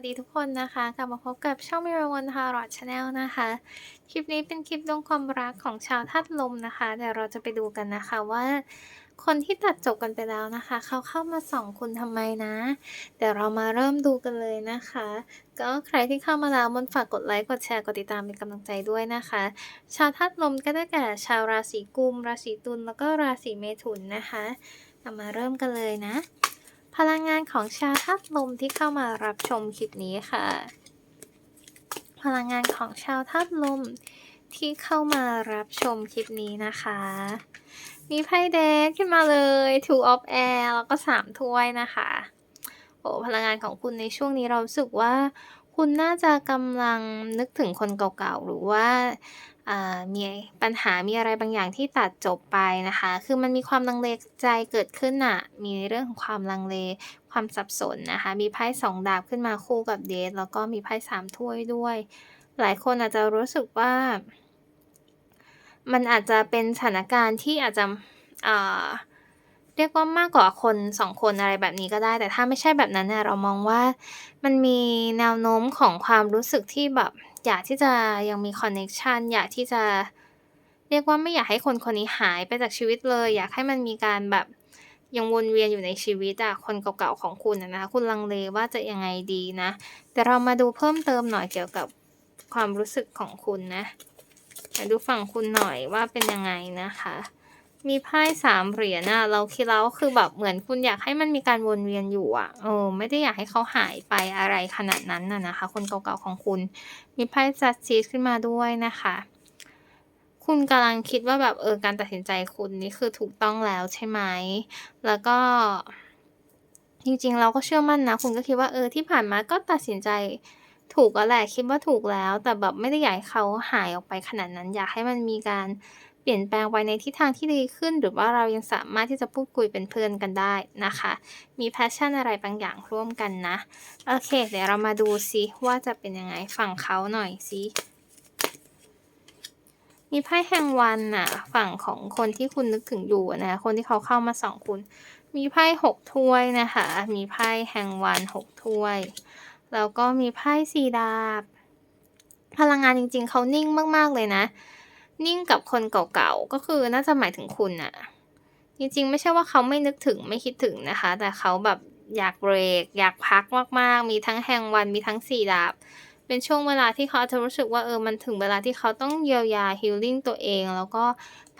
วัสดีทุกคนนะคะ กลับมาพบกับช่องมิรวันทารอดชาแนลนะคะ คลิปนี้เป็นคลิปดวงความรักของชาวธาตุลมนะคะเดี๋ยวเราจะไปดูกันนะคะว่า คนที่ตัดจบกันไปแล้วนะคะ เขาเข้ามาส่องคุณทำไมนะ เดี๋ยวเรามาเริ่มดูกันเลยนะคะ ก็ใครที่เข้ามาแล้วมันฝากกดไลค์กดแชร์กดติดตามเป็นกำลังใจด้วยนะคะ ชาวธาตุลมก็ได้แก่ชาวราศีกุม ราศีตุลแล้วก็ราศีเมถุนนะคะเรามาเริ่มกันเลยนะ พลังงานของชาวธาตุลมที่เข้ามารับชมคลิปนี้ค่ะ พลังงานของชาวธาตุลมที่เข้ามารับชมคลิปนี้นะคะ มีไพ่เด็กขึ้นมาเลย two of air แล้วก็สามถ้วยนะคะ โอ้พลังงานของคุณในช่วงนี้เราสึกว่า คุณน่าจะกำลังนึกถึงคนเก่าๆ หรือว่า มีปัญหามีอะไรบางอย่างที่ตัดจบไปนะคะ คือมันมีความลังเลใจเกิดขึ้นน่ะ มีเรื่องของความลังเล ความสับสนนะคะ มีไพ่สองดาบขึ้นมาคู่กับเดทแล้วก็มีไพ่สามถ้วยด้วย หลายคนอาจจะรู้สึกว่า มันอาจจะเป็นสถานการณ์ที่อาจจะเรียกว่ามากกว่าคนสองคนอะไรแบบนี้ก็ได้ แต่ถ้าไม่ใช่แบบนั้นเนี่ยเรามองว่ามันมีแนวโน้มของความรู้สึกที่แบบ อยากที่จะยังมีคอนเน็กชันอยากที่จะเรียกว่าไม่อยากให้คนคนนี้หายไปจากชีวิตเลย อยากให้มันมีการแบบยังวนเวียนอยู่ในชีวิตอะคนเก่าๆของคุณนะคะคุณลังเลว่าจะยังไงดีนะ แต่เรามาดูเพิ่มเติมหน่อยเกี่ยวกับความรู้สึกของคุณนะมาดูฝั่งคุณหน่อยว่าเป็นยังไงนะคะ มีไพ่สามเหรียญอะเราคิดแล้วคือแบบเหมือนคุณอยากให้มันมีการวนเวียนอยู่อะเออไม่ได้อยากให้เขาหายไปอะไรขนาดนั้นน่ะนะคะ คนเก่าๆของคุณ มีไพ่จัดซีสขึ้นมาด้วยนะคะ คุณกำลังคิดว่าแบบเออการตัดสินใจคุณนี่คือถูกต้องแล้วใช่ไหมแล้วก็ จริงๆ เราก็เชื่อมั่นนะ คุณก็คิดว่าเออที่ผ่านมาก็ตัดสินใจถูกแล้วแหละคิดว่าถูกแล้ว แต่แบบไม่ได้อยากให้เขาหายออกไปขนาดนั้น อยากให้มันมีการ ลี่ยนแปลงไปในทิศทางที่ดีขึ้น หรือว่าเรายังสามารถที่จะพูดคุยเป็นเพื่อนกันได้นะคะ มีแพชชั่นอะไรบางอย่างร่วมกันนะ โอเค เดี๋ยวเรามาดูซิว่าจะเป็นยังไงฝั่งเขาหน่อยซิมีไพ่แห่งวันน่ะ ฝั่งของคนที่คุณนึกถึงอยู่อะนะคนที่เขาเข้ามาส่องคุณ มีไพ่หกถ้วยนะคะ มีไพ่แห่งวันหกถ้วย แล้วก็มีไพ่สีดาบ พลังงานจริงๆ เขานิ่งมากๆเลยนะ นิ่งกับคนเก่าๆ ก็คือน่าจะหมายถึงคุณน่ะจริงๆ ไม่ใช่ว่าเขาไม่นึกถึงไม่คิดถึงนะคะ แต่เขาแบบอยากเบรก อยากพักมากๆ มีทั้งแห่งวันมีทั้งสี่ดาบ เป็นช่วงเวลาที่เขาจะรู้สึกว่าเออมันถึงเวลาที่เขาต้องเยียวยาฮีลลิ่งตัวเอง แล้วก็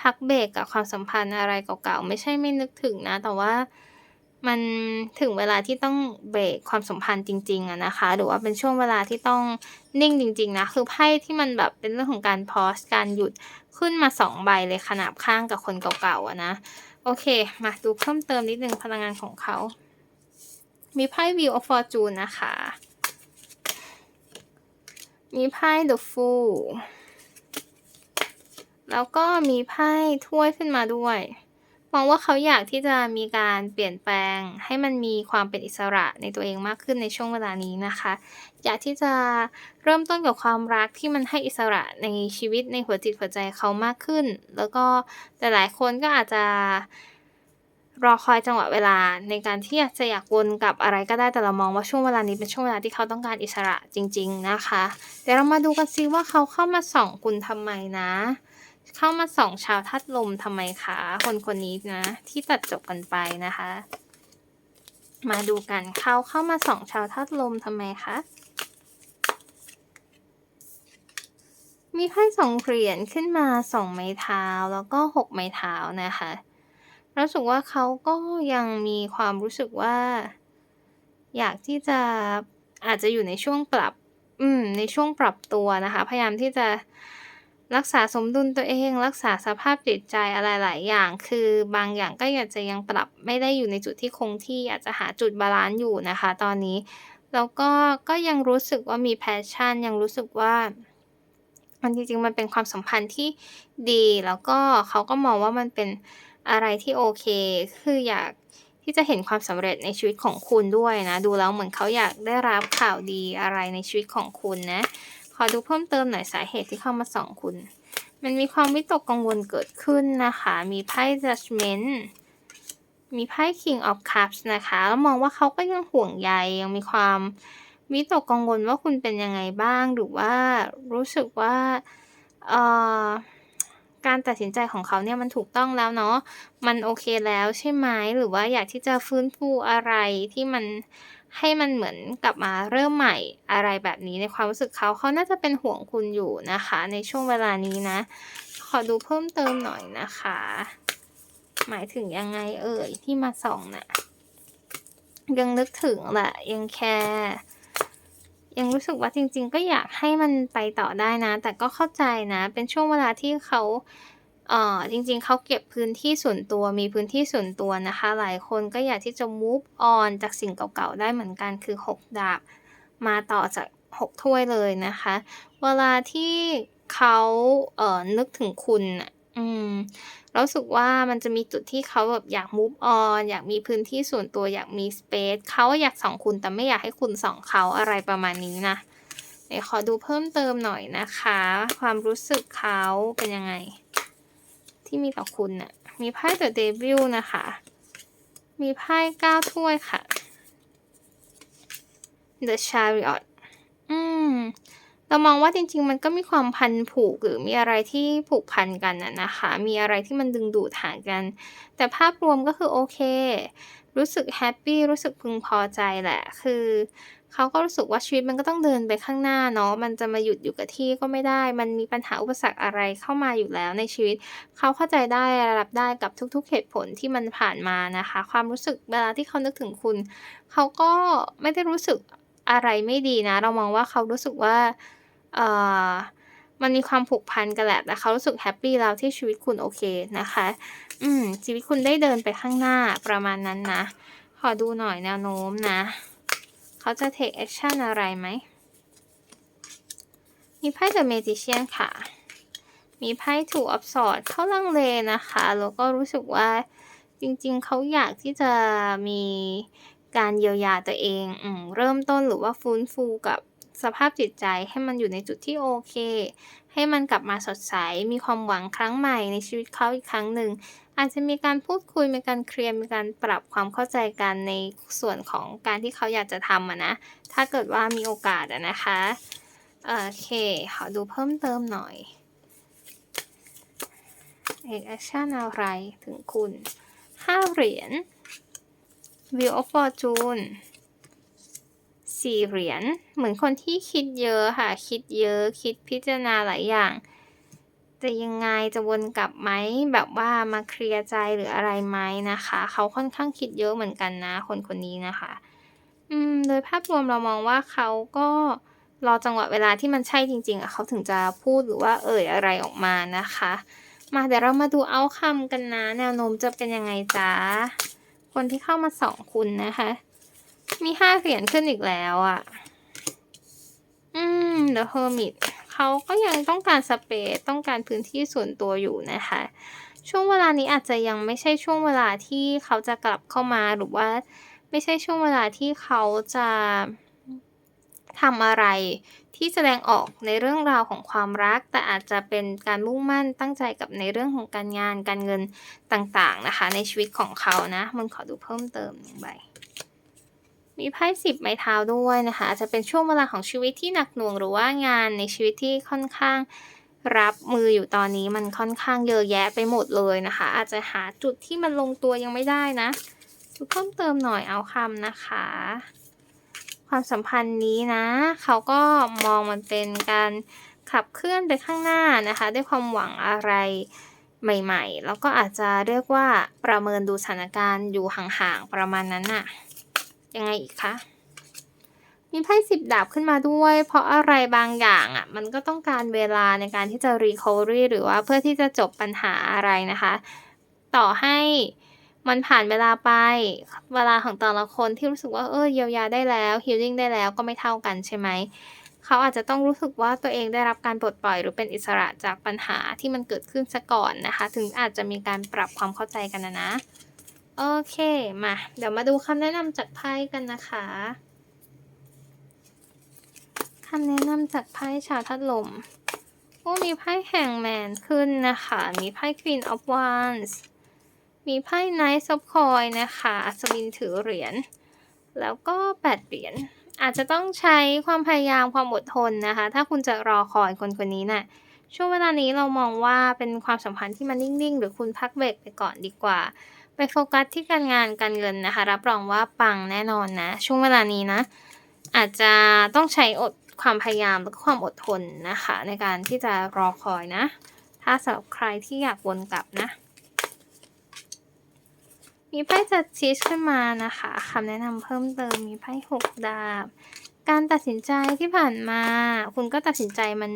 พักเบรกกับความสัมพันธ์อะไรเก่าๆ ไม่ใช่ไม่นึกถึงนะ แต่ว่า มันถึงเวลาที่ต้องเบรกความสัมพันธ์จริงๆอะนะคะ หรือว่าเป็นช่วงเวลาที่ต้องนิ่งจริง ๆ นะ คือไพ่ที่มันแบบเป็นเรื่องของการพอสการหยุดขึ้นมาสองใบเลยขนาบข้างกับคนเก่าๆอะนะ โอเค มาดูเพิ่มเติมนิดนึงพลังงานของเขา มีไพ่ Wheel of Fortune นะคะ มีไพ่ The Fool แล้วก็มีไพ่ถ้วยขึ้นมาด้วย มองว่าเขาอยากที่จะมีการเปลี่ยนแปลงให้มันมีความเป็นอิสระในตัวเองมากขึ้นในช่วงเวลานี้นะคะ อยากที่จะเริ่มต้นกับความรักที่มันให้อิสระในชีวิตในหัวจิตหัวใจเขามากขึ้น แล้วก็แต่หลายคนก็อาจจะรอคอยจังหวะเวลาในการที่จะอยากวนกับอะไรก็ได้แต่เรามองว่าช่วงเวลานี้เป็นช่วงเวลาที่เขาต้องการอิสระจริง ๆนะคะ เดี๋ยวเรามาดูกันซิว่าเขาเข้ามาส่องคุณทำไมนะ เข้ามาส่องชาวทัดลมทำไมคะ คนคนนี้นะ ที่ตัดจบกันไปนะคะ มาดูกันเขาเข้ามาส่องชาวทัดลมทำไมคะ มีไพ่สองเหรียญขึ้นมาสองไม้เท้าแล้วก็หกไม้เท้านะคะรู้สึกว่าเขาก็ยังมีความรู้สึกว่า อยากที่จะอาจจะอยู่ในช่วงปรับ อืม ในช่วงปรับตัวนะคะ พยายามที่จะ รักษาสมดุลตัวเอง รักษาสภาพจิตใจอะไรหลายอย่าง คือบางอย่างก็อยากจะยังปรับไม่ได้อยู่ในจุดที่คงที่อาจจะหาจุดบาลานซ์อยู่นะคะ ตอนนี้แล้วก็ก็ยังรู้สึกว่ามีแพชชั่น ยังรู้สึกว่ามันจริงๆมันเป็นความสัมพันธ์ที่ดี แล้วก็เขาก็มองว่ามันเป็นอะไรที่โอเค คืออยากที่จะเห็นความสำเร็จในชีวิตของคุณด้วยนะ ดูแล้วเหมือนเขาอยากได้รับข่าวดีอะไรในชีวิตของคุณนะ ขอดูเพิ่มเติมหน่อยสาเหตุที่เข้ามาส่องคุณ มันมีความวิตกกังวลเกิดขึ้นนะคะ มีไพ่ judgment มีไพ่ king of cups นะคะ แล้วมองว่าเขาก็ยังห่วงใยยังมีความวิตกกังวลว่าคุณเป็นยังไงบ้างหรือว่ารู้สึกว่าการตัดสินใจของเขาเนี่ยมันถูกต้องแล้วเนาะมันโอเคแล้วใช่ไหมหรือว่าอยากที่จะฟื้นฟูอะไรที่มัน ให้มันเหมือนกลับมาเริ่มใหม่อะไรแบบนี้ในความรู้สึกเขาเขาน่าจะเป็นห่วงคุณอยู่นะคะ ในช่วงเวลานี้นะ ขอดูเพิ่มเติมหน่อยนะคะ หมายถึงยังไงเอ่ยที่มาส่องน่ะยังนึกถึงแหละยังแคร์ยังรู้สึกว่าจริง ๆ ก็อยากให้มันไปต่อได้นะ แต่ก็เข้าใจนะ เป็นช่วงเวลาที่เขา เอ่อจริงๆเขาเก็บพื้นที่ส่วนตัวมีพื้นที่ส่วนตัวนะคะ หลายคนก็อยากที่จะ move on จากสิ่งเก่าๆได้เหมือนกันคือ 6 ดาบ มาต่อจาก 6 ถ้วยเลยนะคะ เวลาที่เขาเอ่อนึกถึงคุณอืมรู้สึกว่ามันจะมีจุดที่เขาแบบอยาก move on อยากมีพื้นที่ส่วนตัวอยากมีสเปซเขาอยากส่องคุณแต่ไม่อยากให้คุณส่องเขาอะไรประมาณนี้นะไหนขอดูเพิ่มเติมหน่อยนะคะ ความรู้สึกเขาเป็นยังไง ที่มีต่อคุณน่ะ มีไพ่ The Devil นะคะ มีไพ่9ถ้วยค่ะ The Chariot อืม เรามองว่าจริง ๆ มันก็มีความพันผูกหรือมีอะไรที่ผูกพันกันอะนะคะ มีอะไรที่มันดึงดูดหากัน แต่ภาพรวมก็คือโอเค รู้สึกแฮปปี้ รู้สึกพึงพอใจแหละ คือ เขาก็รู้สึกว่าชีวิตมันก็ต้องเดินไปข้างหน้าเนาะ มันจะมาหยุดอยู่กับที่ก็ไม่ได้ มันมีปัญหาอุปสรรคอะไรเข้ามาอยู่แล้วในชีวิต เขาเข้าใจได้รับได้กับทุกๆเหตุผลที่มันผ่านมานะคะ ความรู้สึกเวลาที่เขานึกถึงคุณ เขาก็ไม่ได้รู้สึกอะไรไม่ดีนะ เรามองว่าเขารู้สึกว่า เอ่อ มันมีความผูกพันกันแหละ แต่เขารู้สึกแฮปปีแล้วที่ชีวิตคุณโอเคนะคะ อืม ชีวิตคุณได้เดินไปข้างหน้าประมาณนั้นนะ ขอดูหน่อยแนวโน้มนะ เขาจะ take action อะไรไหม มีไพ่ The Magician ค่ะ มีไพ่ Two of Swords เข้าลังเลนะคะ แล้วก็รู้สึกว่าจริงๆ เขาอยากที่จะมีการเยียวยาตัวเองอเริ่มต้นหรือว่าฟื้นฟูกับ สภาพจิตใจให้มันอยู่ในจุดที่โอเค ให้มันกลับมาสดใส มีความหวังครั้งใหม่ในชีวิตเขาอีกครั้งหนึ่ง อาจจะมีการพูดคุย มีการเคลียร์ มีการปรับความเข้าใจกันในส่วนของการที่เขาอยากจะทำอะนะ ถ้าเกิดว่ามีโอกาสอะนะคะ โอเค ขอดูเพิ่มเติมหน่อย take action อะไรถึงคุณ 5 เหรียญ Wheel of Fortune 4เหรียญ เหมือนคนที่คิดเยอะค่ะ คิดเยอะ คิดพิจารณาหลายอย่าง จะยังไง จะวนกลับไหม แบบว่ามาเคลียร์ใจหรืออะไรไหมนะคะ เขาค่อนข้างคิดเยอะเหมือนกันนะ คนคนนี้นะคะ อืม โดยภาพรวมเรามองว่าเขาก็รอจังหวะเวลาที่มันใช่จริงๆอะเขาถึงจะพูดหรือว่าเอ่ยอะไรออกมานะคะ มาเดี๋ยวเรามาดู outcome กันนะ แนวโน้มจะเป็นยังไงจ๊ะคนที่เข้ามาสองคุณนะคะ มี5เหรียญขึ้นอีกแล้วอะอืม The Hermit เขาก็ยังต้องการสเปซต้องการพื้นที่ส่วนตัวอยู่นะคะ ช่วงเวลานี้อาจจะยังไม่ใช่ช่วงเวลาที่เขาจะกลับเข้ามาหรือว่า ไม่ใช่ช่วงเวลาที่เขาจะทำอะไรที่แสดงออกในเรื่องราวของความรัก แต่อาจจะเป็นการมุ่งมั่นตั้งใจกับในเรื่องของการงานการเงินต่างๆนะคะ ในชีวิตของเขานะ มันขอดูเพิ่มเติม1ใบ มีไพ่10ไม้เท้าด้วยนะคะอาจจะเป็นช่วงเวลาของชีวิตที่หนักหน่วงหรือว่างานในชีวิตที่ค่อนข้างรับมืออยู่ตอนนี้มันค่อนข้างเยอะแยะไปหมดเลยนะคะ อาจจะหาจุดที่มันลงตัวยังไม่ได้นะดูเพิ่มเติมหน่อย outcome นะคะ ความสัมพันธ์นี้นะ เขาก็มองมันเป็นการขับเคลื่อนไปข้างหน้านะคะ ด้วยความหวังอะไรใหม่ ๆ แล้วก็อาจจะเรียกว่าประเมินดูสถานการณ์อยู่ห่างๆประมาณนั้นน่ะ ยังไงอีกคะมีไพ่10ดาบขึ้นมาด้วย เพราะอะไรบางอย่างอะมันก็ต้องการเวลาในการที่จะ recovery หรือว่าเพื่อที่จะจบปัญหาอะไรนะคะ ต่อให้มันผ่านเวลาไป เวลาของแต่ละคนที่รู้สึกว่าเออเยียวยาได้แล้ว healing ได้แล้วก็ไม่เท่ากันใช่ไหม เขาอาจจะต้องรู้สึกว่าตัวเองได้รับการปลดปล่อยหรือเป็นอิสระจากปัญหาที่มันเกิดขึ้นเสียก่อนนะคะ ถึงอาจจะมีการปรับความเข้าใจกันอะนะ โอเค มา เดี๋ยวมาดูคำแนะนำจากไพ่กันนะคะคำแนะนำจากไพ่ชาวธาตุลมโอ้มีไพ่ Hangman ขึ้นนะคะ มีไพ่ Queen of Wands มีไพ่ Knight of Coins นะคะอัศวินถือเหรียญ แล้วก็ 8 เหรียญ อาจจะต้องใช้ความพยายามความอดทนนะคะ ถ้าคุณจะรอคอยคนคนนี้น่ะ ช่วงเวลานี้เรามองว่าเป็นความสัมพันธ์ที่มันนิ่ง ๆ หรือคุณพักเบรกไปก่อนดีกว่า ไปโฟกัสที่การงานการเงินนะคะ รับรองว่าปังแน่นอนนะ ช่วงเวลานี้นะ อาจจะต้องใช้อดความพยายามแล้วก็ความอดทนนะคะ ในการที่จะรอคอยนะ ถ้าสำหรับใครที่อยากวนกลับนะ มีไพ่ Judges ขึ้นมานะคะคำแนะนำเพิ่มเติมมีไพ่หกดาบ การตัดสินใจที่ผ่านมา คุณก็ตัดสินใจมัน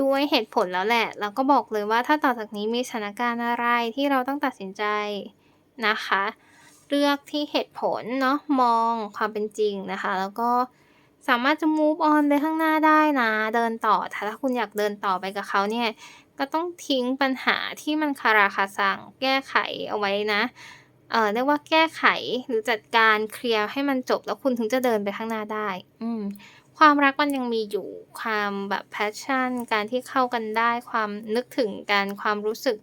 ด้วยเหตุผลแล้วแหละ แล้วก็บอกเลยว่าถ้าต่อจากนี้มีสถานการณ์อะไรที่เราต้องตัดสินใจ นะคะ เลือกที่เหตุผลเนาะมองความเป็นจริงนะคะ แล้วก็สามารถจะ move on ไปข้างหน้าได้นะ เดินต่อ ถ้าคุณอยากเดินต่อไปกับเขาเนี่ย ก็ต้องทิ้งปัญหาที่มันคาราคาซังแก้ไขเอาไว้นะ เออเรียกว่าแก้ไขหรือจัดการเคลียร์ให้มันจบแล้วคุณถึงจะเดินไปข้างหน้าได้ อืม ความรักมันยังมีอยู่ ความแบบ passion การที่เข้ากันได้ ความนึกถึงกัน ความรู้สึก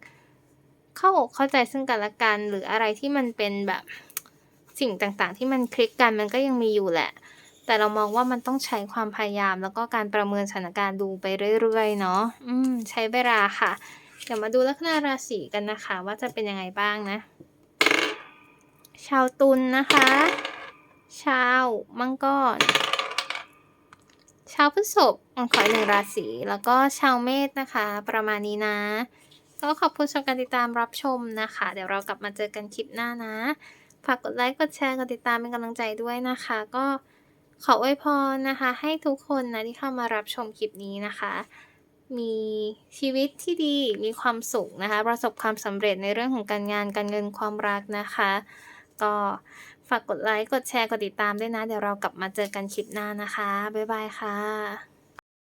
เข้าอกเข้าใจซึ่งกันและกัน หรืออะไรที่มันเป็นแบบสิ่งต่างๆ ที่มันคลิกกันมันก็ยังมีอยู่แหละ แต่เรามองว่ามันต้องใช้ความพยายาม แล้วก็การประเมินสถานการณ์ดูไปเรื่อยๆเนาะอืม ใช้เวลาค่ะ เดี๋ยวมาดูลัคนาราศีกันนะคะ ว่าจะเป็นยังไงบ้างนะ ชาวตุลนะคะ ชาวมังกรชาวพฤษภอืมขออีก1ราศีแล้วก็ชาวเมษนะคะ ประมาณนี้นะ ก็ขอบคุณสำหรับการติดตามรับชมนะคะ เดี๋ยวเรากลับมาเจอกันคลิปหน้านะ ฝากกดไลค์ กดแชร์ กดติดตามเป็นกำลังใจด้วยนะคะ ก็ขออวยพรนะคะ ให้ทุกคนนะที่เข้ามารับชมคลิปนี้นะคะ มีชีวิตที่ดี มีความสุขนะคะ ประสบความสำเร็จในเรื่องของการงาน การเงิน ความรักนะคะ ก็ฝากกดไลค์ กดแชร์ กดติดตามด้วยนะ เดี๋ยวเรากลับมาเจอกันคลิปหน้านะคะ บ๊ายบายค่ะ